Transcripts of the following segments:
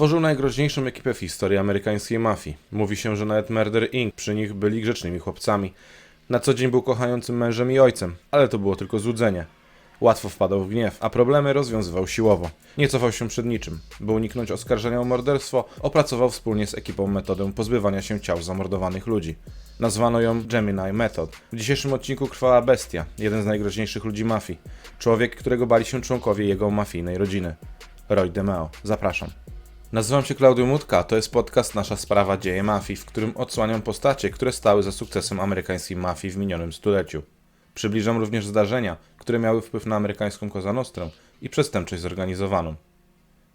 Stworzył najgroźniejszą ekipę w historii amerykańskiej mafii. Mówi się, że nawet Murder Inc. przy nich byli grzecznymi chłopcami. Na co dzień był kochającym mężem i ojcem, ale to było tylko złudzenie. Łatwo wpadał w gniew, a problemy rozwiązywał siłowo. Nie cofał się przed niczym. By uniknąć oskarżenia o morderstwo, opracował wspólnie z ekipą metodę pozbywania się ciał zamordowanych ludzi. Nazwano ją Gemini Method. W dzisiejszym odcinku krwała bestia, jeden z najgroźniejszych ludzi mafii. Człowiek, którego bali się członkowie jego mafijnej rodziny. Roy DeMeo. Zapraszam. Nazywam się Klaudiu Mutka, to jest podcast Nasza Sprawa Dzieje Mafii, w którym odsłaniam postacie, które stały za sukcesem amerykańskiej mafii w minionym stuleciu. Przybliżam również zdarzenia, które miały wpływ na amerykańską Cosa Nostrę i przestępczość zorganizowaną.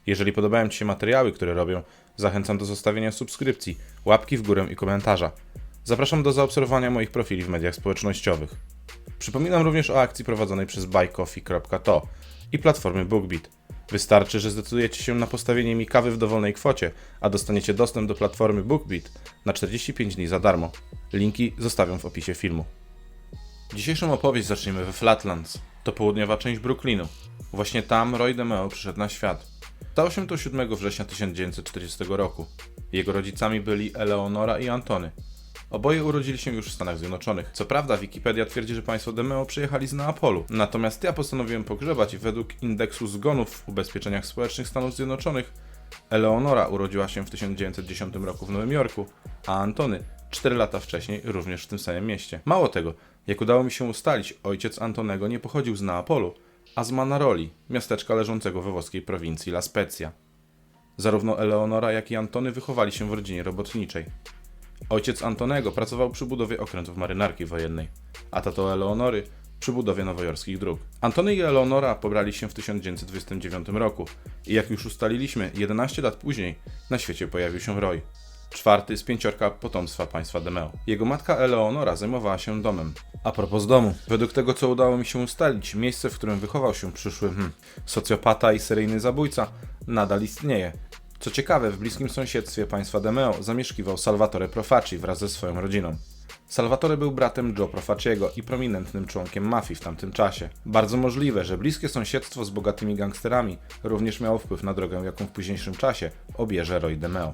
Jeżeli podobają Ci się materiały, które robią, zachęcam do zostawienia subskrypcji, łapki w górę i komentarza. Zapraszam do zaobserwowania moich profili w mediach społecznościowych. Przypominam również o akcji prowadzonej przez buycoffee.to i platformy BookBeat. Wystarczy, że zdecydujecie się na postawienie mi kawy w dowolnej kwocie, a dostaniecie dostęp do platformy BookBeat na 45 dni za darmo. Linki zostawiam w opisie filmu. Dzisiejszą opowieść zaczniemy we Flatlands. To południowa część Brooklynu. Właśnie tam Roy DeMeo przyszedł na świat. Stało się to 7 września 1940 roku. Jego rodzicami byli Eleonora i Antony. Oboje urodzili się już w Stanach Zjednoczonych. Co prawda, Wikipedia twierdzi, że państwo Demeo przyjechali z Neapolu. Natomiast ja postanowiłem pogrzebać i według indeksu zgonów w ubezpieczeniach społecznych Stanów Zjednoczonych Eleonora urodziła się w 1910 roku w Nowym Jorku, a Antony 4 lata wcześniej również w tym samym mieście. Mało tego, jak udało mi się ustalić, ojciec Antonego nie pochodził z Neapolu, a z Manaroli, miasteczka leżącego we włoskiej prowincji La Spezia. Zarówno Eleonora, jak i Antony wychowali się w rodzinie robotniczej. Ojciec Antonego pracował przy budowie okrętów marynarki wojennej, a tato Eleonory przy budowie nowojorskich dróg. Antony i Eleonora pobrali się w 1929 roku i jak już ustaliliśmy, 11 lat później na świecie pojawił się Roy, czwarty z pięciorka potomstwa państwa Demeo. Jego matka Eleonora zajmowała się domem. A propos domu, według tego co udało mi się ustalić, miejsce, w którym wychował się przyszły hmm, socjopata i seryjny zabójca nadal istnieje. Co ciekawe, w bliskim sąsiedztwie państwa Demeo zamieszkiwał Salvatore Profaci wraz ze swoją rodziną. Salvatore był bratem Joe Profaciego i prominentnym członkiem mafii w tamtym czasie. Bardzo możliwe, że bliskie sąsiedztwo z bogatymi gangsterami również miało wpływ na drogę, jaką w późniejszym czasie obierze Roy DeMeo.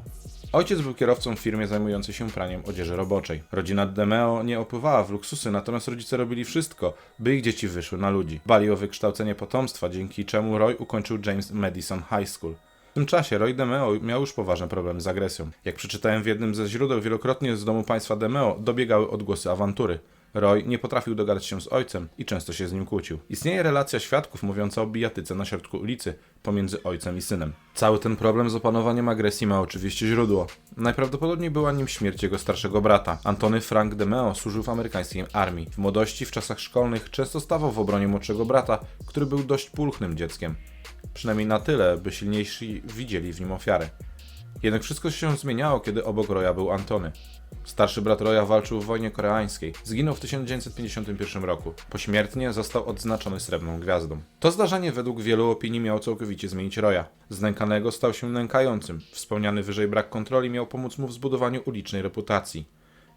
Ojciec był kierowcą w firmie zajmującej się praniem odzieży roboczej. Rodzina DeMeo nie opływała w luksusy, natomiast rodzice robili wszystko, by ich dzieci wyszły na ludzi. Bali o wykształcenie potomstwa, dzięki czemu Roy ukończył James Madison High School. W tym czasie Roy DeMeo miał już poważne problemy z agresją. Jak przeczytałem w jednym ze źródeł, wielokrotnie z domu państwa DeMeo dobiegały odgłosy awantury. Roy nie potrafił dogadać się z ojcem i często się z nim kłócił. Istnieje relacja świadków mówiąca o bijatyce na środku ulicy pomiędzy ojcem i synem. Cały ten problem z opanowaniem agresji ma oczywiście źródło. Najprawdopodobniej była nim śmierć jego starszego brata. Antony Frank DeMeo służył w amerykańskiej armii. W młodości, w czasach szkolnych często stawał w obronie młodszego brata, który był dość pulchnym dzieckiem. Przynajmniej na tyle, by silniejsi widzieli w nim ofiarę. Jednak wszystko się zmieniało, kiedy obok Roya był Antony. Starszy brat Roya walczył w wojnie koreańskiej. Zginął w 1951 roku. Pośmiertnie został odznaczony srebrną gwiazdą. To zdarzenie według wielu opinii miało całkowicie zmienić Roya. Z nękanego stał się nękającym. Wspomniany wyżej brak kontroli miał pomóc mu w zbudowaniu ulicznej reputacji.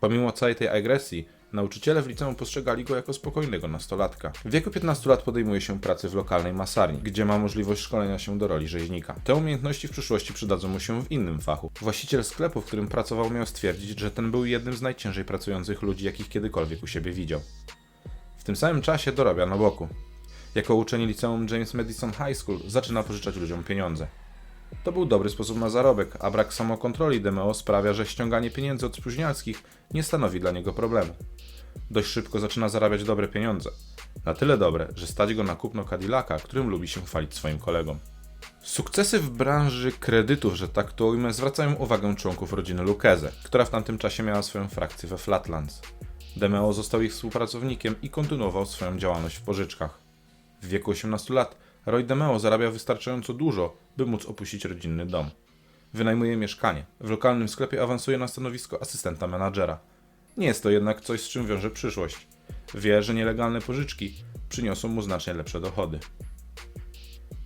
Pomimo całej tej agresji, nauczyciele w liceum postrzegali go jako spokojnego nastolatka. W wieku 15 lat podejmuje się pracy w lokalnej masarni, gdzie ma możliwość szkolenia się do roli rzeźnika. Te umiejętności w przyszłości przydadzą mu się w innym fachu. Właściciel sklepu, w którym pracował, miał stwierdzić, że ten był jednym z najciężej pracujących ludzi, jakich kiedykolwiek u siebie widział. W tym samym czasie dorabia na boku. Jako uczeń liceum James Madison High School zaczyna pożyczać ludziom pieniądze. To był dobry sposób na zarobek, a brak samokontroli Demeo sprawia, że ściąganie pieniędzy od spóźnialskich nie stanowi dla niego problemu. Dość szybko zaczyna zarabiać dobre pieniądze. Na tyle dobre, że stać go na kupno Cadillaca, którym lubi się chwalić swoim kolegom. Sukcesy w branży kredytów, że tak to ujmę, zwracają uwagę członków rodziny Lucchese, która w tamtym czasie miała swoją frakcję we Flatlands. Demeo został ich współpracownikiem i kontynuował swoją działalność w pożyczkach. W wieku 18 lat Roy DeMeo zarabia wystarczająco dużo, by móc opuścić rodzinny dom. Wynajmuje mieszkanie. W lokalnym sklepie awansuje na stanowisko asystenta menadżera. Nie jest to jednak coś, z czym wiąże przyszłość. Wie, że nielegalne pożyczki przyniosą mu znacznie lepsze dochody.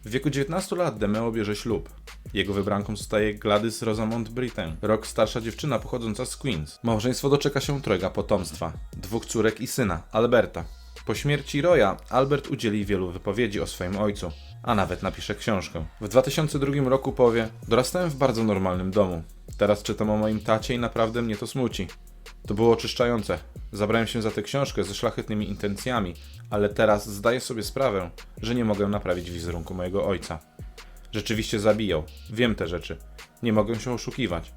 W wieku 19 lat Demeo bierze ślub. Jego wybranką zostaje Gladys Rosamond Britten, rok starsza dziewczyna pochodząca z Queens. Małżeństwo doczeka się trojga potomstwa, dwóch córek i syna, Alberta. Po śmierci Roya Albert udzieli wielu wypowiedzi o swoim ojcu, a nawet napisze książkę. W 2002 roku powie: Dorastałem w bardzo normalnym domu. Teraz czytam o moim tacie i naprawdę mnie to smuci. To było oczyszczające. Zabrałem się za tę książkę ze szlachetnymi intencjami, ale teraz zdaję sobie sprawę, że nie mogę naprawić wizerunku mojego ojca. Rzeczywiście zabijał. Wiem te rzeczy. Nie mogę się oszukiwać.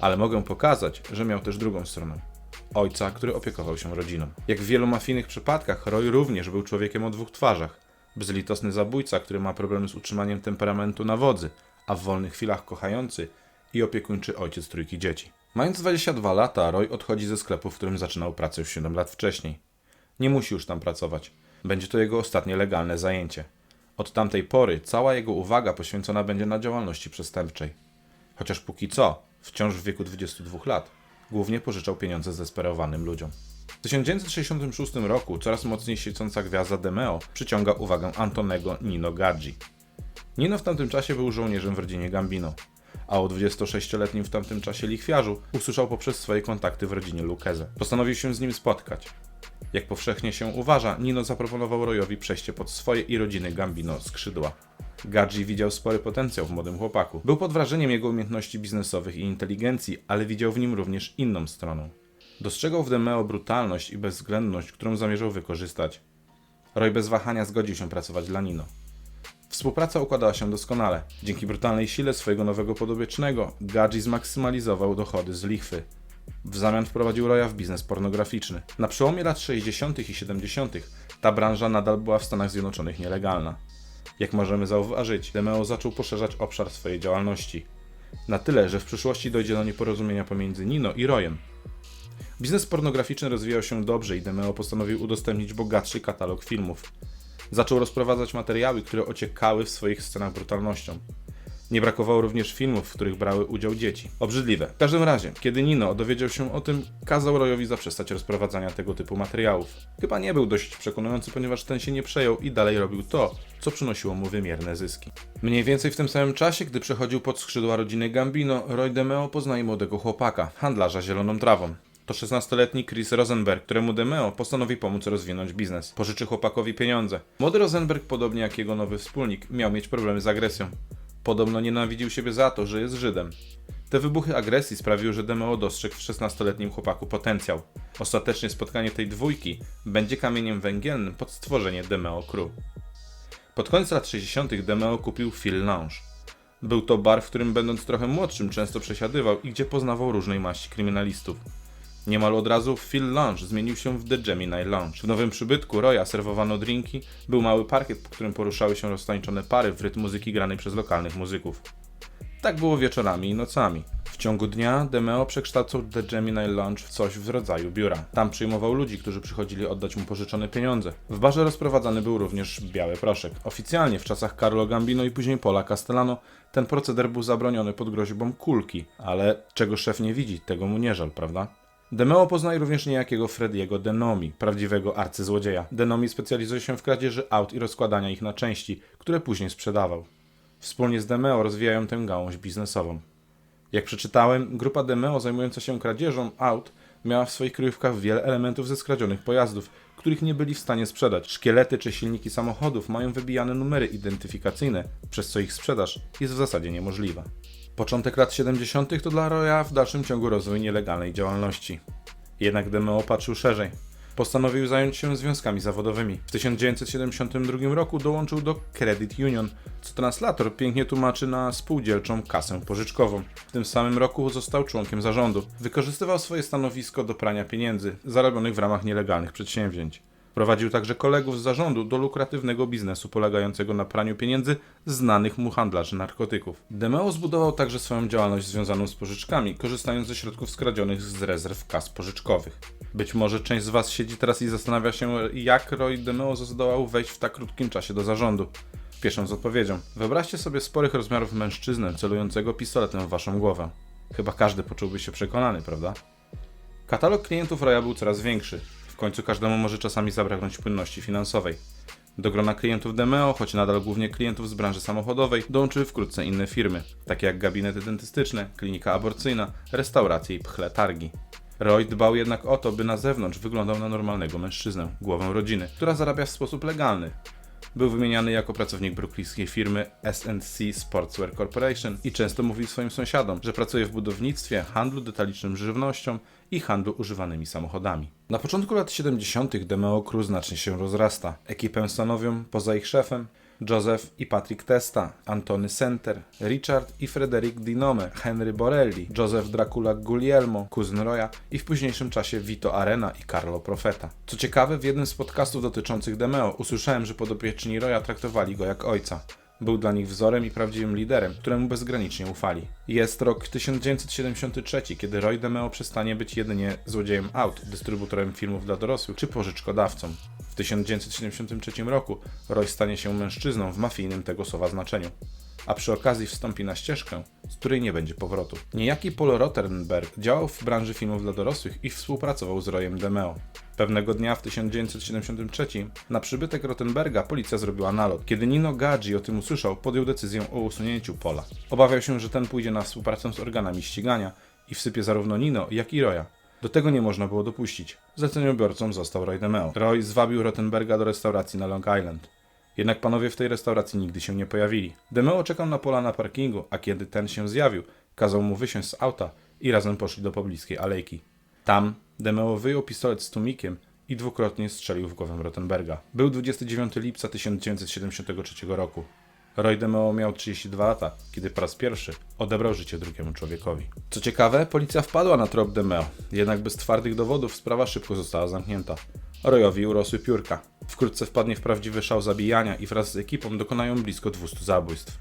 Ale mogę pokazać, że miał też drugą stronę. Ojca, który opiekował się rodziną. Jak w wielu mafijnych przypadkach, Roy również był człowiekiem o dwóch twarzach. Bezlitosny zabójca, który ma problemy z utrzymaniem temperamentu na wodzy, a w wolnych chwilach kochający i opiekuńczy ojciec trójki dzieci. Mając 22 lata, Roy odchodzi ze sklepu, w którym zaczynał pracę już 7 lat wcześniej. Nie musi już tam pracować. Będzie to jego ostatnie legalne zajęcie. Od tamtej pory cała jego uwaga poświęcona będzie na działalności przestępczej. Chociaż póki co, wciąż w wieku 22 lat, głównie pożyczał pieniądze zdesperowanym ludziom. W 1966 roku coraz mocniej świecąca gwiazda Demeo przyciąga uwagę Antonego Nino Gadzi. Nino w tamtym czasie był żołnierzem w rodzinie Gambino, a o 26-letnim w tamtym czasie lichwiarzu usłyszał poprzez swoje kontakty w rodzinie Lucchese. Postanowił się z nim spotkać. Jak powszechnie się uważa, Nino zaproponował Royowi przejście pod swoje i rodziny Gambino skrzydła. Gadzi widział spory potencjał w młodym chłopaku. Był pod wrażeniem jego umiejętności biznesowych i inteligencji, ale widział w nim również inną stronę. Dostrzegał w Demeo brutalność i bezwzględność, którą zamierzał wykorzystać. Roy bez wahania zgodził się pracować dla Nino. Współpraca układała się doskonale. Dzięki brutalnej sile swojego nowego podobiecznego, Gadzi zmaksymalizował dochody z lichwy. W zamian wprowadził Roya w biznes pornograficzny. Na przełomie lat 60. i 70. ta branża nadal była w Stanach Zjednoczonych nielegalna. Jak możemy zauważyć, Demeo zaczął poszerzać obszar swojej działalności. Na tyle, że w przyszłości dojdzie do nieporozumienia pomiędzy Nino i Royem. Biznes pornograficzny rozwijał się dobrze i Demeo postanowił udostępnić bogatszy katalog filmów. Zaczął rozprowadzać materiały, które ociekały w swoich scenach brutalnością. Nie brakowało również filmów, w których brały udział dzieci. Obrzydliwe. W każdym razie, kiedy Nino dowiedział się o tym, kazał Royowi zaprzestać rozprowadzania tego typu materiałów. Chyba nie był dość przekonujący, ponieważ ten się nie przejął i dalej robił to, co przynosiło mu wymierne zyski. Mniej więcej w tym samym czasie, gdy przechodził pod skrzydła rodziny Gambino, Roy DeMeo poznaje młodego chłopaka, handlarza zieloną trawą. To 16-letni Chris Rosenberg, któremu Demeo postanowi pomóc rozwinąć biznes. Pożyczy chłopakowi pieniądze. Młody Rosenberg, podobnie jak jego nowy wspólnik, miał mieć problemy z agresją. Podobno nienawidził siebie za to, że jest Żydem. Te wybuchy agresji sprawiły, że Demeo dostrzegł w 16-letnim chłopaku potencjał. Ostatecznie spotkanie tej dwójki będzie kamieniem węgielnym pod stworzenie Demeo Crew. Pod koniec lat 60. Demeo kupił Phil Lounge. Był to bar, w którym będąc trochę młodszym często przesiadywał i gdzie poznawał różnej maści kryminalistów. Niemal od razu Phil Lounge zmienił się w The Gemini Lounge. W nowym przybytku Roya serwowano drinki, był mały parkiet, po którym poruszały się roztańczone pary w rytm muzyki granej przez lokalnych muzyków. Tak było wieczorami i nocami. W ciągu dnia Demeo przekształcał The Gemini Lounge w coś w rodzaju biura. Tam przyjmował ludzi, którzy przychodzili oddać mu pożyczone pieniądze. W barze rozprowadzany był również biały proszek. Oficjalnie w czasach Carlo Gambino i później Pola Castellano ten proceder był zabroniony pod groźbą kulki, ale czego szef nie widzi, tego mu nie żal, prawda? Demeo poznaje również niejakiego Frediego Denomi, prawdziwego arcyzłodzieja. Denomi specjalizuje się w kradzieży aut i rozkładania ich na części, które później sprzedawał. Wspólnie z Demeo rozwijają tę gałąź biznesową. Jak przeczytałem, grupa Demeo zajmująca się kradzieżą aut miała w swoich kryjówkach wiele elementów ze skradzionych pojazdów, których nie byli w stanie sprzedać. Szkielety czy silniki samochodów mają wybijane numery identyfikacyjne, przez co ich sprzedaż jest w zasadzie niemożliwa. Początek lat 70. to dla Roya w dalszym ciągu rozwój nielegalnej działalności. Jednak Demeo patrzył szerzej. Postanowił zająć się związkami zawodowymi. W 1972 roku dołączył do Credit Union, co translator pięknie tłumaczy na spółdzielczą kasę pożyczkową. W tym samym roku został członkiem zarządu. Wykorzystywał swoje stanowisko do prania pieniędzy, zarobionych w ramach nielegalnych przedsięwzięć. Prowadził także kolegów z zarządu do lukratywnego biznesu polegającego na praniu pieniędzy znanych mu handlarzy narkotyków. Demeo zbudował także swoją działalność związaną z pożyczkami, korzystając ze środków skradzionych z rezerw kas pożyczkowych. Być może część z Was siedzi teraz i zastanawia się, jak Roy Demeo zdołał wejść w tak krótkim czasie do zarządu. Pieszą z odpowiedzią. Wyobraźcie sobie sporych rozmiarów mężczyznę celującego pistoletem w Waszą głowę. Chyba każdy poczułby się przekonany, prawda? Katalog klientów Roya był coraz większy. Końcu każdemu może czasami zabraknąć płynności finansowej. Do grona klientów Demeo, choć nadal głównie klientów z branży samochodowej, dołączyły wkrótce inne firmy, takie jak gabinety dentystyczne, klinika aborcyjna, restauracje i pchle targi. Roy dbał jednak o to, by na zewnątrz wyglądał na normalnego mężczyznę, głowę rodziny, która zarabia w sposób legalny. Był wymieniany jako pracownik bruklińskiej firmy S&C Sportswear Corporation i często mówił swoim sąsiadom, że pracuje w budownictwie, handlu detalicznym żywnością i handlu używanymi samochodami. Na początku lat 70. Demeo Crew znacznie się rozrasta. Ekipę stanowią, poza ich szefem, Joseph i Patrick Testa, Antony Center, Richard i Frederick Dinome, Henry Borelli, Joseph Dracula Guglielmo, kuzyn Roya i w późniejszym czasie Vito Arena i Carlo Profeta. Co ciekawe, w jednym z podcastów dotyczących Demeo usłyszałem, że podopieczni Roya traktowali go jak ojca. Był dla nich wzorem i prawdziwym liderem, któremu bezgranicznie ufali. Jest rok 1973, kiedy Roy DeMeo przestanie być jedynie złodziejem aut, dystrybutorem filmów dla dorosłych czy pożyczkodawcą. W 1973 roku Roy stanie się mężczyzną w mafijnym tego słowa znaczeniu. A przy okazji wstąpi na ścieżkę, z której nie będzie powrotu. Niejaki Paul Rottenberg działał w branży filmów dla dorosłych i współpracował z Royem DeMeo. Pewnego dnia w 1973 na przybytek Rottenberga policja zrobiła nalot. Kiedy Nino Gadzi o tym usłyszał, podjął decyzję o usunięciu Pola. Obawiał się, że ten pójdzie na współpracę z organami ścigania i wsypie zarówno Nino, jak i Roya. Do tego nie można było dopuścić. Zleceniobiorcą został Roy DeMeo. Roy zwabił Rottenberga do restauracji na Long Island. Jednak panowie w tej restauracji nigdy się nie pojawili. Demeo czekał na Pola na parkingu, a kiedy ten się zjawił, kazał mu wysiąść z auta i razem poszli do pobliskiej alejki. Tam Demeo wyjął pistolet z tłumikiem i dwukrotnie strzelił w głowę Rottenberga. Był 29 lipca 1973 roku. Roy DeMeo miał 32 lata, kiedy po raz pierwszy odebrał życie drugiemu człowiekowi. Co ciekawe, policja wpadła na trop DeMeo, jednak bez twardych dowodów sprawa szybko została zamknięta. Royowi urosły piórka. Wkrótce wpadnie w prawdziwy szał zabijania i wraz z ekipą dokonają blisko 200 zabójstw.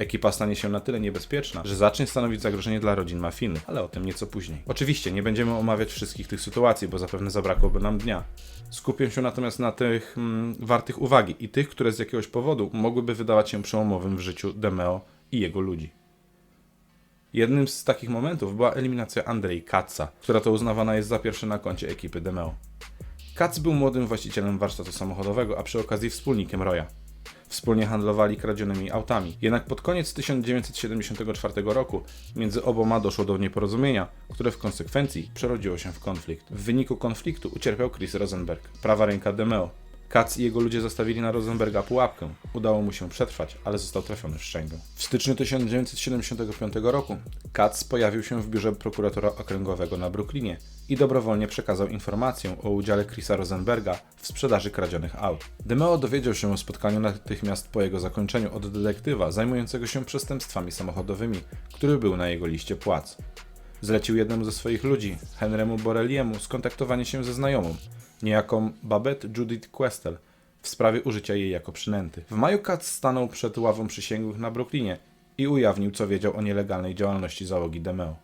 Ekipa stanie się na tyle niebezpieczna, że zacznie stanowić zagrożenie dla rodzin mafijnych, ale o tym nieco później. Oczywiście nie będziemy omawiać wszystkich tych sytuacji, bo zapewne zabrakłoby nam dnia. Skupię się natomiast na tych mm, wartych uwagi i tych, które z jakiegoś powodu mogłyby wydawać się przełomowym w życiu Demeo i jego ludzi. Jednym z takich momentów była eliminacja Andrei Katza, która to uznawana jest za pierwsze na koncie ekipy Demeo. Katz był młodym właścicielem warsztatu samochodowego, a przy okazji wspólnikiem Roya. Wspólnie handlowali kradzionymi autami. Jednak pod koniec 1974 roku między oboma doszło do nieporozumienia, które w konsekwencji przerodziło się w konflikt. W wyniku konfliktu ucierpiał Chris Rosenberg, prawa ręka Demeo. Katz i jego ludzie zastawili na Rosenberga pułapkę. Udało mu się przetrwać, ale został trafiony w szczękę. W styczniu 1975 roku Katz pojawił się w biurze prokuratora okręgowego na Brooklynie i dobrowolnie przekazał informację o udziale Chrisa Rosenberga w sprzedaży kradzionych aut. Demeo dowiedział się o spotkaniu natychmiast po jego zakończeniu od detektywa zajmującego się przestępstwami samochodowymi, który był na jego liście płac. Zlecił jednemu ze swoich ludzi, Henrymu Borelliemu, skontaktowanie się ze znajomą, niejaką Babette Judith Questel, w sprawie użycia jej jako przynęty. W maju Katz stanął przed ławą przysięgłych na Brooklynie i ujawnił, co wiedział o nielegalnej działalności załogi Demeo.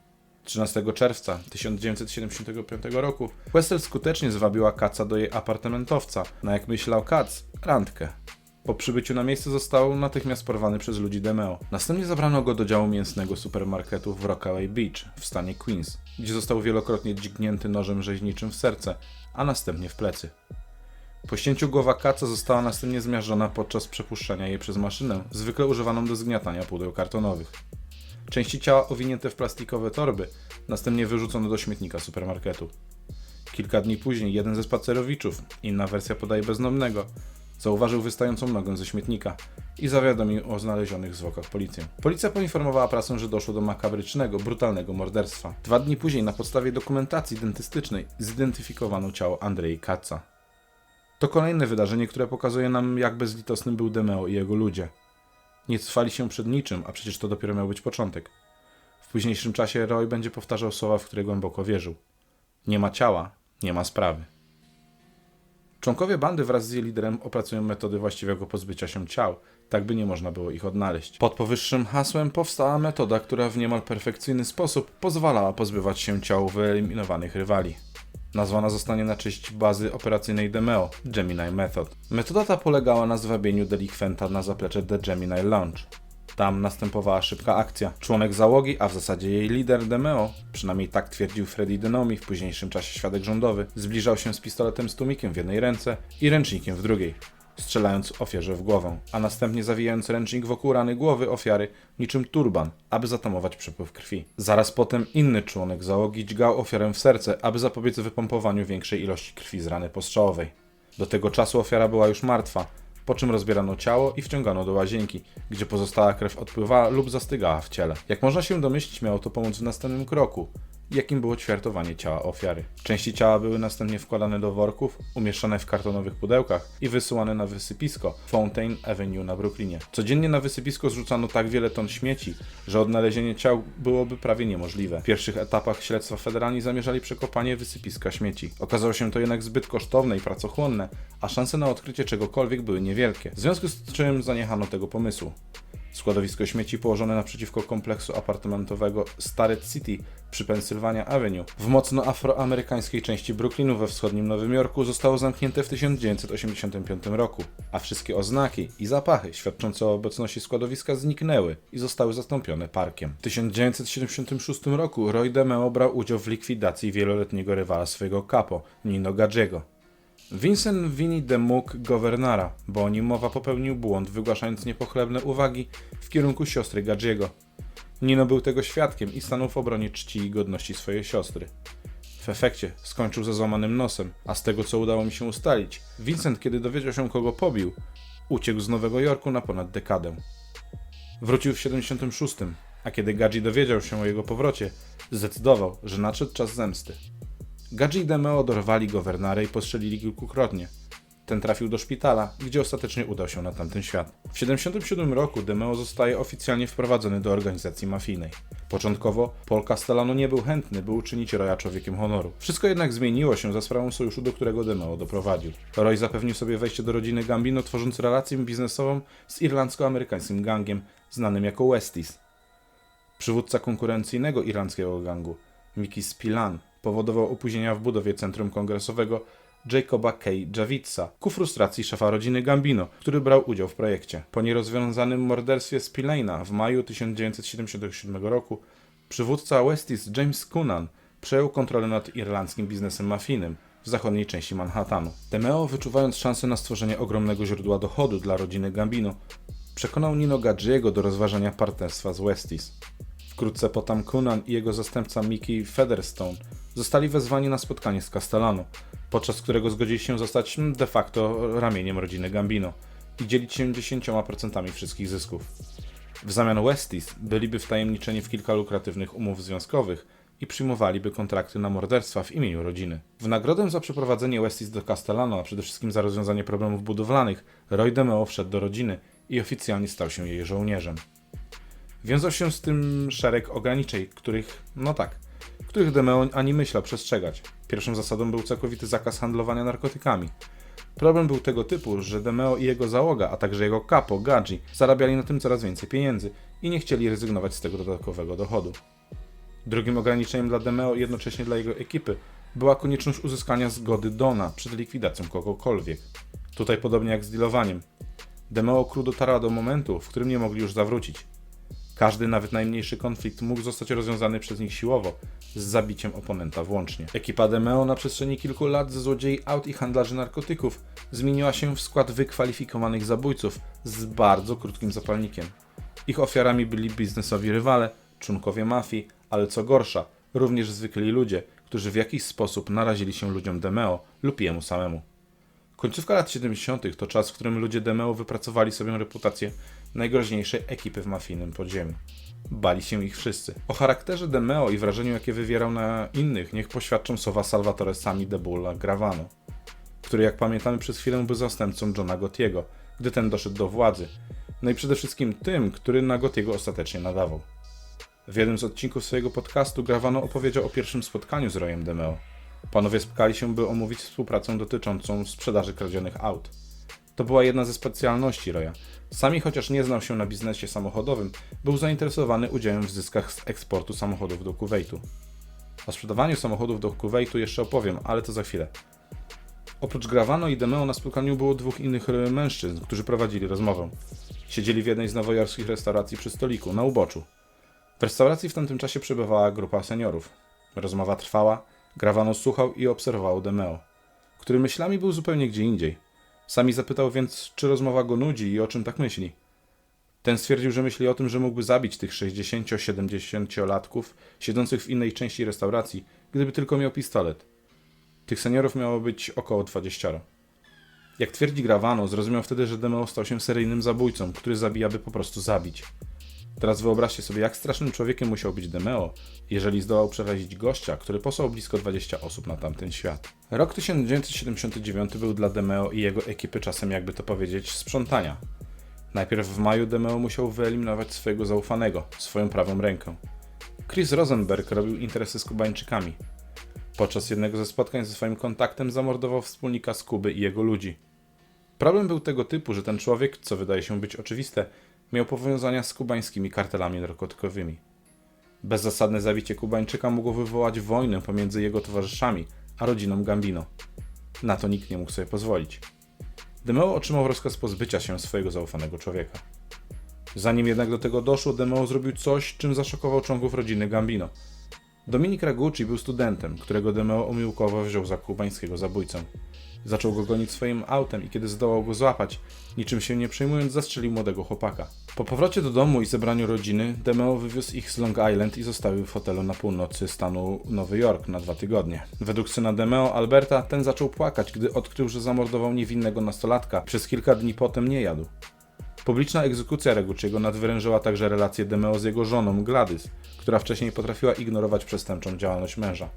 13 czerwca 1975 roku Questel skutecznie zwabiła Katza do jej apartamentowca, na jak myślał Katz, randkę. Po przybyciu na miejsce został natychmiast porwany przez ludzi Demeo. Następnie zabrano go do działu mięsnego supermarketu w Rockaway Beach w stanie Queens, gdzie został wielokrotnie dźgnięty nożem rzeźniczym w serce, a następnie w plecy. Po ścięciu głowa kaca została następnie zmiażdżona podczas przepuszczania jej przez maszynę, zwykle używaną do zgniatania pudeł kartonowych. Części ciała owinięte w plastikowe torby następnie wyrzucono do śmietnika supermarketu. Kilka dni później jeden ze spacerowiczów, inna wersja podaje beznomnego, zauważył wystającą nogę ze śmietnika i zawiadomił o znalezionych zwłokach policję. Policja poinformowała prasę, że doszło do makabrycznego, brutalnego morderstwa. Dwa dni później na podstawie dokumentacji dentystycznej zidentyfikowano ciało Andrei Katza. To kolejne wydarzenie, które pokazuje nam, jak bezlitosny był Demeo i jego ludzie. Nie cofali się przed niczym, a przecież to dopiero miał być początek. W późniejszym czasie Roy będzie powtarzał słowa, w które głęboko wierzył. Nie ma ciała, nie ma sprawy. Członkowie bandy wraz z jej liderem opracują metody właściwego pozbycia się ciał, tak by nie można było ich odnaleźć. Pod powyższym hasłem powstała metoda, która w niemal perfekcyjny sposób pozwalała pozbywać się ciał wyeliminowanych rywali. Nazwana zostanie na cześć bazy operacyjnej Demeo, Gemini Method. Metoda ta polegała na zwabieniu delikwenta na zaplecze The Gemini Lounge. Tam następowała szybka akcja. Członek załogi, a w zasadzie jej lider Demeo, przynajmniej tak twierdził Freddy Denomi, w późniejszym czasie świadek rządowy, zbliżał się z pistoletem z tłumikiem w jednej ręce i ręcznikiem w drugiej. strzelając ofierze w głowę, a następnie zawijając ręcznik wokół rany głowy ofiary niczym turban, aby zatamować przepływ krwi. Zaraz potem inny członek załogi dźgał ofiarę w serce, aby zapobiec wypompowaniu większej ilości krwi z rany postrzałowej. Do tego czasu ofiara była już martwa, po czym rozbierano ciało i wciągano do łazienki, gdzie pozostała krew odpływała lub zastygała w ciele. Jak można się domyślić, miało to pomóc w następnym kroku, jakim było ćwiartowanie ciała ofiary. Części ciała były następnie wkładane do worków, umieszczane w kartonowych pudełkach i wysyłane na wysypisko Fountain Avenue na Brooklynie. Codziennie na wysypisko zrzucano tak wiele ton śmieci, że odnalezienie ciał byłoby prawie niemożliwe. W pierwszych etapach śledztwa federalni zamierzali przekopanie wysypiska śmieci. Okazało się to jednak zbyt kosztowne i pracochłonne, a szanse na odkrycie czegokolwiek były niewielkie. W związku z czym zaniechano tego pomysłu. Składowisko śmieci położone naprzeciwko kompleksu apartamentowego Starrett City przy Pennsylvania Avenue w mocno afroamerykańskiej części Brooklynu we wschodnim Nowym Jorku zostało zamknięte w 1985 roku, a wszystkie oznaki i zapachy świadczące o obecności składowiska zniknęły i zostały zastąpione parkiem. W 1976 roku Roy DeMeo brał udział w likwidacji wieloletniego rywala swojego capo, Nino Gadżego. Vincent wini Demuk Governara, bo o nim mowa popełnił błąd, wygłaszając niepochlebne uwagi w kierunku siostry Gadżiego. Nino był tego świadkiem i stanął w obronie czci i godności swojej siostry. W efekcie skończył ze złamanym nosem, a z tego co udało mi się ustalić, Vincent, kiedy dowiedział się kogo pobił, uciekł z Nowego Jorku na ponad dekadę. Wrócił w 76, a kiedy Gadzi dowiedział się o jego powrocie, zdecydował, że nadszedł czas zemsty. Gadzi i Demeo dorwali Governara i postrzelili kilkukrotnie. Ten trafił do szpitala, gdzie ostatecznie udał się na tamten świat. W 77 roku Demeo zostaje oficjalnie wprowadzony do organizacji mafijnej. Początkowo Paul Castellano nie był chętny, by uczynić Roya człowiekiem honoru. Wszystko jednak zmieniło się za sprawą sojuszu, do którego Demeo doprowadził. Roy zapewnił sobie wejście do rodziny Gambino, tworząc relację biznesową z irlandzko-amerykańskim gangiem znanym jako Westies. Przywódca konkurencyjnego irlandzkiego gangu, Mickey Spillane, powodował opóźnienia w budowie centrum kongresowego Jacoba K. Javitsa ku frustracji szefa rodziny Gambino, który brał udział w projekcie. Po nierozwiązanym morderstwie Spillane'a w maju 1977 roku przywódca Westies James Coonan przejął kontrolę nad irlandzkim biznesem mafijnym w zachodniej części Manhattanu. Demeo, wyczuwając szansę na stworzenie ogromnego źródła dochodu dla rodziny Gambino, przekonał Nino Gadżiego do rozważania partnerstwa z Westies. Wkrótce potem Coonan i jego zastępca Mickey Featherstone zostali wezwani na spotkanie z Castellano, podczas którego zgodzili się zostać mm, de facto ramieniem rodziny Gambino i dzielić się 10% wszystkich zysków. W zamian Westies byliby wtajemniczeni w kilka lukratywnych umów związkowych i przyjmowaliby kontrakty na morderstwa w imieniu rodziny. W nagrodę za przeprowadzenie Westies do Castellano, a przede wszystkim za rozwiązanie problemów budowlanych, Roy DeMeo wszedł do rodziny i oficjalnie stał się jej żołnierzem. Wiązał się z tym szereg ograniczeń, których, no tak, których Demeo ani myślał przestrzegać. Pierwszą zasadą był całkowity zakaz handlowania narkotykami. Problem był tego typu, że Demeo i jego załoga, a także jego capo, Gadzi, zarabiali na tym coraz więcej pieniędzy i nie chcieli rezygnować z tego dodatkowego dochodu. Drugim ograniczeniem dla Demeo i jednocześnie dla jego ekipy była konieczność uzyskania zgody Dona przed likwidacją kogokolwiek. Tutaj podobnie jak z dealowaniem. Demeo Crew dotarła do momentu, w którym nie mogli już zawrócić. Każdy, nawet najmniejszy konflikt mógł zostać rozwiązany przez nich siłowo, z zabiciem oponenta włącznie. Ekipa Demeo na przestrzeni kilku lat ze złodziei aut i handlarzy narkotyków zmieniła się w skład wykwalifikowanych zabójców z bardzo krótkim zapalnikiem. Ich ofiarami byli biznesowi rywale, członkowie mafii, ale co gorsza, również zwykli ludzie, którzy w jakiś sposób narazili się ludziom Demeo lub jemu samemu. Końcówka lat 70. to czas, w którym ludzie Demeo wypracowali sobie reputację najgroźniejszej ekipy w mafijnym podziemiu. Bali się ich wszyscy. O charakterze Demeo i wrażeniu, jakie wywierał na innych, niech poświadczą słowa Salvatore Sami de Bulla Gravano, który, jak pamiętamy, przez chwilę był zastępcą Johna Gottiego, gdy ten doszedł do władzy. No i przede wszystkim tym, który na Gottiego ostatecznie nadawał. W jednym z odcinków swojego podcastu Gravano opowiedział o pierwszym spotkaniu z Royem Demeo. Panowie spotkali się, by omówić współpracę dotyczącą sprzedaży kradzionych aut. To była jedna ze specjalności Roya. Sami, chociaż nie znał się na biznesie samochodowym, był zainteresowany udziałem w zyskach z eksportu samochodów do Kuwejtu. O sprzedawaniu samochodów do Kuwejtu jeszcze opowiem, ale to za chwilę. Oprócz Gravano i Demeo na spotkaniu było dwóch innych mężczyzn, którzy prowadzili rozmowę. Siedzieli w jednej z nowojorskich restauracji przy stoliku, na uboczu. W restauracji w tamtym czasie przebywała grupa seniorów. Rozmowa trwała, Gravano słuchał i obserwował Demeo, który myślami był zupełnie gdzie indziej. Sami zapytał więc, czy rozmowa go nudzi i o czym tak myśli. Ten stwierdził, że myśli o tym, że mógłby zabić tych 60-70-latków siedzących w innej części restauracji, gdyby tylko miał pistolet. Tych seniorów miało być około 20. Jak twierdzi Gravano, zrozumiał wtedy, że Demeo stał się seryjnym zabójcą, który zabija, by po prostu zabić. Teraz wyobraźcie sobie, jak strasznym człowiekiem musiał być Demeo, jeżeli zdołał przerazić gościa, który posłał blisko 20 osób na tamten świat. Rok 1979 był dla Demeo i jego ekipy czasem, jakby to powiedzieć, sprzątania. Najpierw w maju Demeo musiał wyeliminować swojego zaufanego, swoją prawą rękę. Chris Rosenberg robił interesy z Kubańczykami. Podczas jednego ze spotkań ze swoim kontaktem zamordował wspólnika z Kuby i jego ludzi. Problem był tego typu, że ten człowiek, co wydaje się być oczywiste, miał powiązania z kubańskimi kartelami narkotykowymi. Bezzasadne zabicie Kubańczyka mogło wywołać wojnę pomiędzy jego towarzyszami a rodziną Gambino. Na to nikt nie mógł sobie pozwolić. Demeo otrzymał rozkaz pozbycia się swojego zaufanego człowieka. Zanim jednak do tego doszło, Demeo zrobił coś, czym zaszokował członków rodziny Gambino. Dominik Ragucci był studentem, którego Demeo omyłkowo wziął za kubańskiego zabójcę. Zaczął go gonić swoim autem i kiedy zdołał go złapać, niczym się nie przejmując, zastrzelił młodego chłopaka. Po powrocie do domu i zebraniu rodziny, Demeo wywiózł ich z Long Island i zostawił w hotelu na północy stanu Nowy Jork na dwa tygodnie. Według syna Demeo, Alberta, ten zaczął płakać, gdy odkrył, że zamordował niewinnego nastolatka. Przez kilka dni potem nie jadł. Publiczna egzekucja Reguciego nadwyrężyła także relacje Demeo z jego żoną Gladys, która wcześniej potrafiła ignorować przestępczą działalność męża.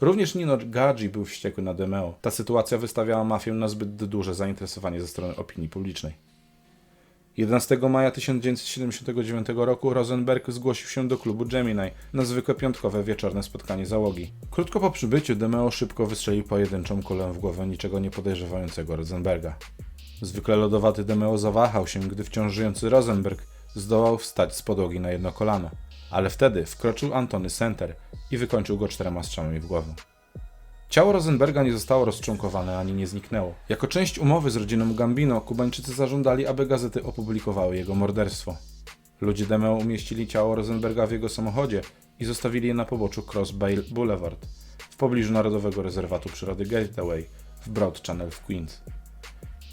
Również Nino Gadzi był wściekły na Demeo. Ta sytuacja wystawiała mafię na zbyt duże zainteresowanie ze strony opinii publicznej. 11 maja 1979 roku Rosenberg zgłosił się do klubu Gemini na zwykłe piątkowe wieczorne spotkanie załogi. Krótko po przybyciu Demeo szybko wystrzelił pojedynczą kulę w głowę niczego nie podejrzewającego Rosenberga. Zwykle lodowaty Demeo zawahał się, gdy wciąż żyjący Rosenberg zdołał wstać z podłogi na jedno kolano. Ale wtedy wkroczył Antony Center i wykończył go czterema strzałami w głowę. Ciało Rosenberga nie zostało rozczłonkowane ani nie zniknęło. Jako część umowy z rodziną Gambino, Kubańczycy zażądali, aby gazety opublikowały jego morderstwo. Ludzie Demeo umieścili ciało Rosenberga w jego samochodzie i zostawili je na poboczu Cross Bay Boulevard, w pobliżu Narodowego Rezerwatu Przyrody Gateway w Broad Channel w Queens.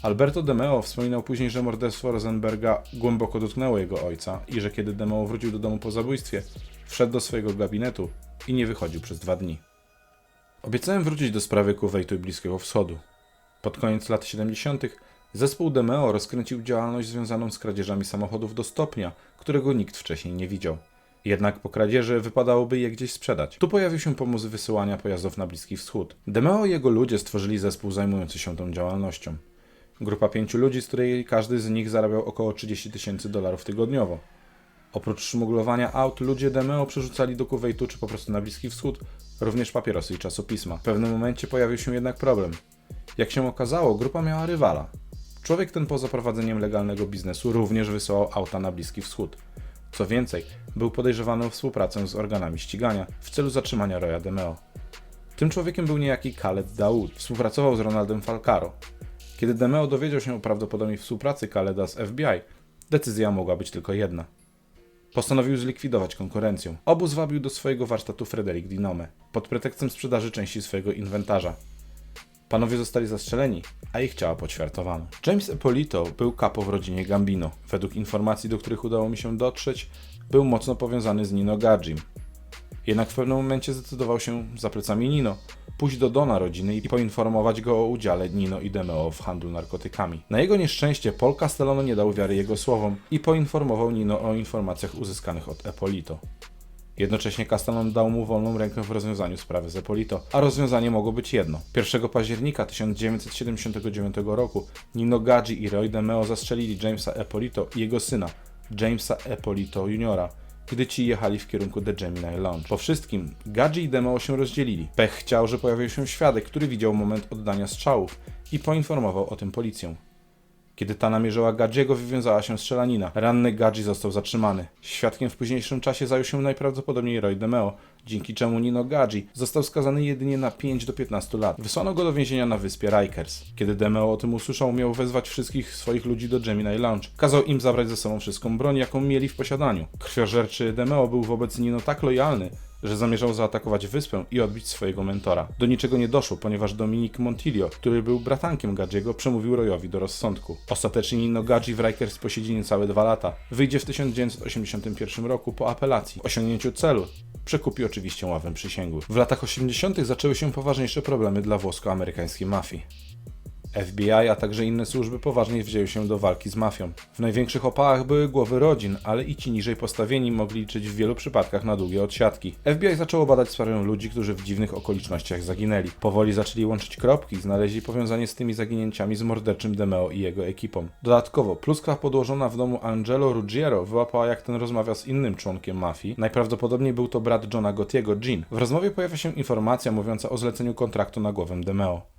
Alberto Demeo wspominał później, że morderstwo Rosenberga głęboko dotknęło jego ojca i że kiedy Demeo wrócił do domu po zabójstwie, wszedł do swojego gabinetu i nie wychodził przez dwa dni. Obiecałem wrócić do sprawy Kuwejtu i Bliskiego Wschodu. Pod koniec lat 70. zespół Demeo rozkręcił działalność związaną z kradzieżami samochodów do stopnia, którego nikt wcześniej nie widział. Jednak po kradzieży wypadałoby je gdzieś sprzedać. Tu pojawił się pomysł wysyłania pojazdów na Bliski Wschód. Demeo i jego ludzie stworzyli zespół zajmujący się tą działalnością. Grupa pięciu ludzi, z której każdy z nich zarabiał około 30 tysięcy dolarów tygodniowo. Oprócz szmuglowania aut, ludzie Demeo przerzucali do Kuwejtu czy po prostu na Bliski Wschód również papierosy i czasopisma. W pewnym momencie pojawił się jednak problem. Jak się okazało, grupa miała rywala. Człowiek ten poza prowadzeniem legalnego biznesu również wysyłał auta na Bliski Wschód. Co więcej, był podejrzewany o współpracę z organami ścigania w celu zatrzymania Roya Demeo. Tym człowiekiem był niejaki Khaled Daoud. Współpracował z Ronaldem Falcaro. Kiedy Demeo dowiedział się o prawdopodobnej współpracy Khaleda z FBI, decyzja mogła być tylko jedna. Postanowił zlikwidować konkurencję. Obu zwabił do swojego warsztatu Frederick Dinome pod pretekstem sprzedaży części swojego inwentarza. Panowie zostali zastrzeleni, a ich ciała poćwiartowano. James Epolito był kapo w rodzinie Gambino. Według informacji, do których udało mi się dotrzeć, był mocno powiązany z Nino Gadzim. Jednak w pewnym momencie zdecydował się, za plecami Nino, pójść do Dona rodziny i poinformować go o udziale Nino i Demeo w handlu narkotykami. Na jego nieszczęście Paul Castellano nie dał wiary jego słowom i poinformował Nino o informacjach uzyskanych od Epolito. Jednocześnie Castellano dał mu wolną rękę w rozwiązaniu sprawy z Epolito, a rozwiązanie mogło być jedno. 1 października 1979 roku Nino Gadzi i Roy Demeo zastrzelili Jamesa Epolito i jego syna, Jamesa Epolito Jr., gdy ci jechali w kierunku The Gemini Lounge. Po wszystkim Gadzi i Demeo się rozdzielili. Pech chciał, że pojawił się świadek, który widział moment oddania strzałów i poinformował o tym policję. Kiedy ta namierzyła Gadziego, wywiązała się strzelanina. Ranny Gadzi został zatrzymany. Świadkiem w późniejszym czasie zajął się najprawdopodobniej Roy Demeo, dzięki czemu Nino Gadzi został skazany jedynie na 5 do 15 lat. Wysłano go do więzienia na wyspie Rikers. Kiedy Demeo o tym usłyszał, miał wezwać wszystkich swoich ludzi do Gemini Lounge. Kazał im zabrać ze sobą wszystką broń, jaką mieli w posiadaniu. Krwiożerczy Demeo był wobec Nino tak lojalny, że zamierzał zaatakować wyspę i odbić swojego mentora. Do niczego nie doszło, ponieważ Dominik Montilio, który był bratankiem Gadziego, przemówił Royowi do rozsądku. Ostatecznie Nino Gadzi w Rikers posiedzi niecałe dwa lata. Wyjdzie w 1981 roku po apelacji. Osiągnięciu celu przekupi oczywiście ławę przysięgłych. W latach 80. zaczęły się poważniejsze problemy dla włosko-amerykańskiej mafii. FBI, a także inne służby poważnie wzięły się do walki z mafią. W największych opałach były głowy rodzin, ale i ci niżej postawieni mogli liczyć w wielu przypadkach na długie odsiadki. FBI zaczęło badać sprawę ludzi, którzy w dziwnych okolicznościach zaginęli. Powoli zaczęli łączyć kropki i znaleźli powiązanie z tymi zaginięciami z morderczym Demeo i jego ekipą. Dodatkowo, pluskwa podłożona w domu Angelo Ruggiero wyłapała jak ten rozmawia z innym członkiem mafii. Najprawdopodobniej był to brat Johna Gottiego, Jean. W rozmowie pojawia się informacja mówiąca o zleceniu kontraktu na głowę Demeo.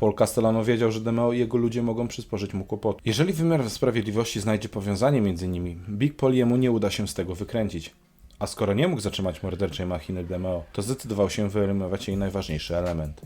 Paul Castellano wiedział, że Demeo i jego ludzie mogą przysporzyć mu kłopotu. Jeżeli wymiar sprawiedliwości znajdzie powiązanie między nimi, Big Poliemu nie uda się z tego wykręcić. A skoro nie mógł zatrzymać morderczej machiny Demeo, to zdecydował się wyeliminować jej najważniejszy element.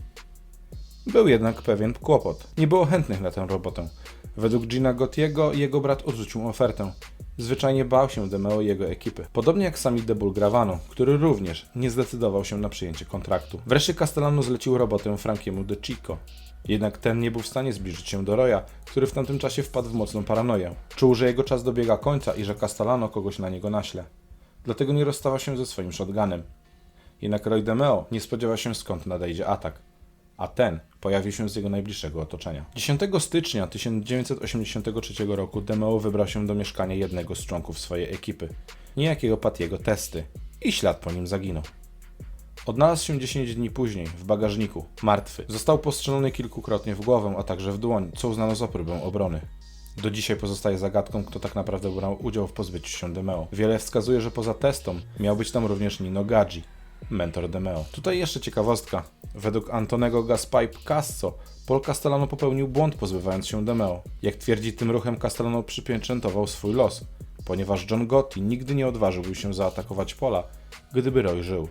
Był jednak pewien kłopot. Nie było chętnych na tę robotę. Według Gina Gottiego jego brat odrzucił ofertę. Zwyczajnie bał się Demeo i jego ekipy. Podobnie jak sami Debul Gravano, który również nie zdecydował się na przyjęcie kontraktu. Wreszcie Castellano zlecił robotę Frankiemu de Chico. Jednak ten nie był w stanie zbliżyć się do Roya, który w tamtym czasie wpadł w mocną paranoję. Czuł, że jego czas dobiega końca i że Castellano kogoś na niego naśle. Dlatego nie rozstawał się ze swoim shotgunem. Jednak Roy DeMeo nie spodziewał się skąd nadejdzie atak, a ten pojawił się z jego najbliższego otoczenia. 10 stycznia 1983 roku DeMeo wybrał się do mieszkania jednego z członków swojej ekipy, niejakiego Patiego Testy, i ślad po nim zaginął. Odnalazł się 10 dni później w bagażniku, martwy. Został postrzelony kilkukrotnie w głowę, a także w dłoń, co uznano za próbę obrony. Do dzisiaj pozostaje zagadką, kto tak naprawdę brał udział w pozbyciu się Demeo. Wiele wskazuje, że poza testą miał być tam również Nino Gadzi, mentor Demeo. Tutaj jeszcze ciekawostka. Według Antonego Gaspaj Picasso, Paul Castellano popełnił błąd pozbywając się Demeo. Jak twierdzi, tym ruchem Castellano przypieczętował swój los, ponieważ John Gotti nigdy nie odważyłby się zaatakować Pola, gdyby Roy żył.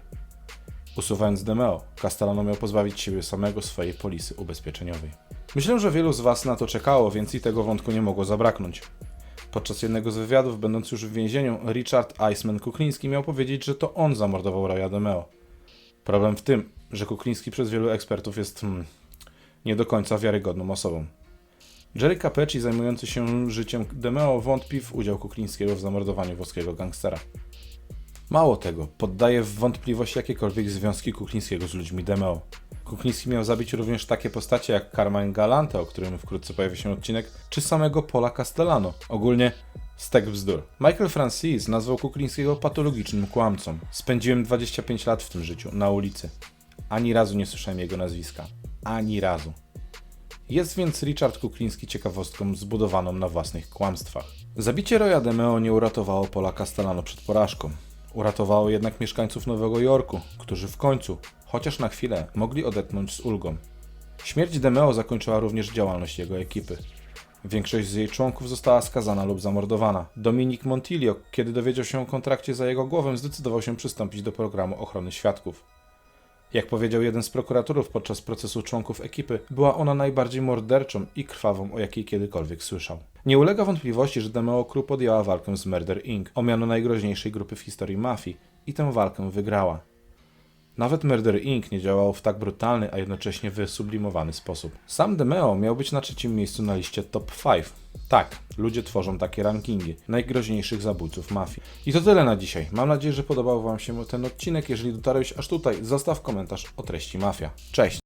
Usuwając Demeo, Castellano miał pozbawić siebie samego swojej polisy ubezpieczeniowej. Myślę, że wielu z Was na to czekało, więc i tego wątku nie mogło zabraknąć. Podczas jednego z wywiadów, będąc już w więzieniu, Richard Iceman Kukliński miał powiedzieć, że to on zamordował Roya Demeo. Problem w tym, że Kukliński przez wielu ekspertów jest hmm, nie do końca wiarygodną osobą. Jerry Capecci, zajmujący się życiem Demeo, wątpi w udział Kuklińskiego w zamordowaniu włoskiego gangstera. Mało tego, poddaje w wątpliwość jakiekolwiek związki Kuklińskiego z ludźmi Demeo. Kukliński miał zabić również takie postacie jak Carmine Galante, o którym wkrótce pojawi się odcinek, czy samego Paula Castellano. Ogólnie stek bzdur. Michael Francis nazwał Kuklińskiego patologicznym kłamcą. Spędziłem 25 lat w tym życiu, na ulicy. Ani razu nie słyszałem jego nazwiska. Ani razu. Jest więc Richard Kukliński ciekawostką zbudowaną na własnych kłamstwach. Zabicie Roya Demeo nie uratowało Pola Castellano przed porażką. Uratowało jednak mieszkańców Nowego Jorku, którzy w końcu, chociaż na chwilę, mogli odetchnąć z ulgą. Śmierć Demeo zakończyła również działalność jego ekipy. Większość z jej członków została skazana lub zamordowana. Dominik Montilio, kiedy dowiedział się o kontrakcie za jego głowę, zdecydował się przystąpić do programu ochrony świadków. Jak powiedział jeden z prokuratorów podczas procesu członków ekipy, była ona najbardziej morderczą i krwawą, o jakiej kiedykolwiek słyszał. Nie ulega wątpliwości, że Demeo Crew podjęła walkę z Murder Inc., o miano najgroźniejszej grupy w historii mafii, i tę walkę wygrała. Nawet Murder Inc. nie działało w tak brutalny, a jednocześnie wysublimowany sposób. Sam Demeo miał być na trzecim miejscu na liście top 5. Tak, ludzie tworzą takie rankingi najgroźniejszych zabójców mafii. I to tyle na dzisiaj. Mam nadzieję, że podobał Wam się ten odcinek. Jeżeli dotarłeś aż tutaj, zostaw komentarz o treści mafia. Cześć!